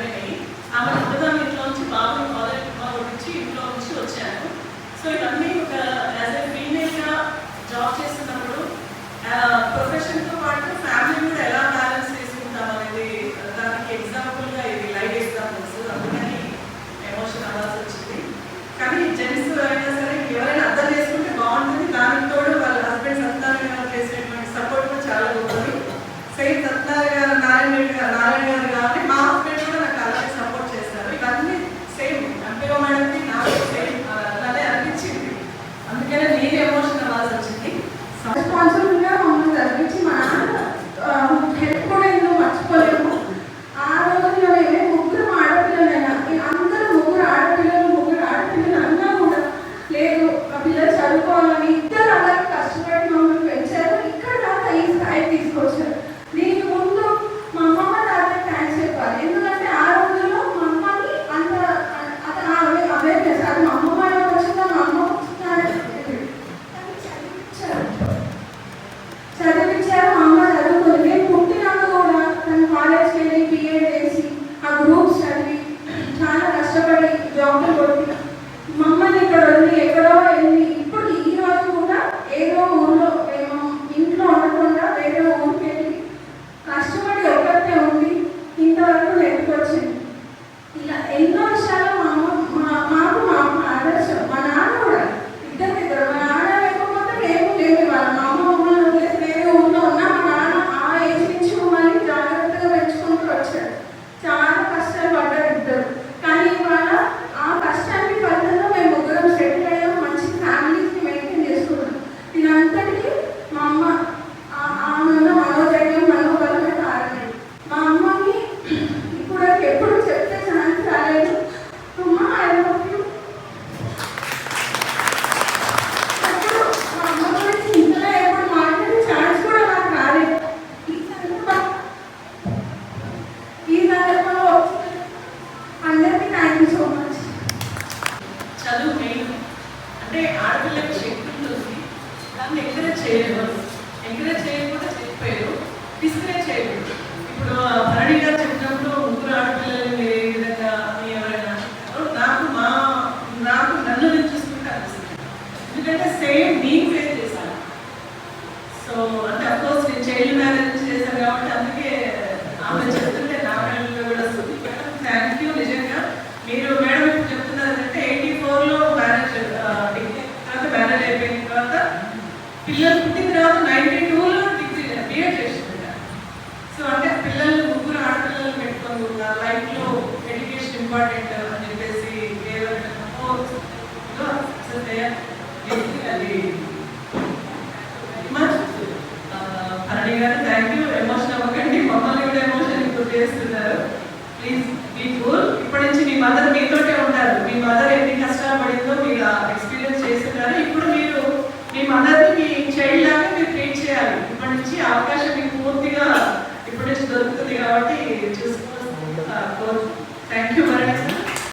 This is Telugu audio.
సపరేట్ ఆమె ఒకదాని ఇంట్లో నుంచి బాబుని మొదలెట్టి ఇంట్లో నుంచి వచ్చాను సో ఇవన్నీ ఒక యాజ్ ఎ ఫీమేల్గా జాబ్ చేస్తున్నప్పుడు ప్రొఫెషన్తో పాటు ఫ్యామిలీ కూడా ఎలా బ్యాలెన్స్ చేసుకుంటాం అనేది దానికి ఎగ్జాంపుల్గా ఇది లైవ్ ఎగ్జాంపుల్స్ అందుకని ఎమోషన్ అవ్వాల్సి వచ్చింది. కానీ జెంట్స్ అయినా సరే ఎవరైనా అర్థం చేసుకుంటే బాగుంటుంది. దానికి వాళ్ళ హస్బెండ్ సత్తారాయణ గారు సపోర్ట్ కూడా చాలా గొప్పది సేమ్ సత్తారాయణ గారు నారాయణ గారు నారాయణ గారు వరకు నెట్టుకొచ్చింది ఇలా ఎన్నో విషయాలు మా అమ్మ మాకు మా అమ్మ ఆదర్శం. మా నాన్న కూడా ఇద్దరు ఇద్దరు మా నాన్న లేకపోతే మేము లేని వాళ్ళం మా అమ్మ మమ్మల్ని వదిలేసి వేరే ఊళ్ళో ఉన్నా మా నాన్న ఆ ఏజ్ నుంచి మమ్మల్ని జాగ్రత్తగా పెంచుకుంటూ వచ్చాడు చాలా కష్టాలు పడ్డారు ఇద్దరు. కానీ ఇవాళ ఆ కష్టానికి ఫలితంగా మేము ముగ్గురం సెటిల్ అయ్యాం. మంచి ఫ్యామిలీస్ని మెయింటైన్ చేసుకున్నాం. దీని అంతటి చదువు మెయిన్. అంటే ఆడపిల్లకి శక్తులు చూసి దాన్ని ఎంకరేజ్ చేయలేదు ఎంకరేజ్ చేయలేదు please be full.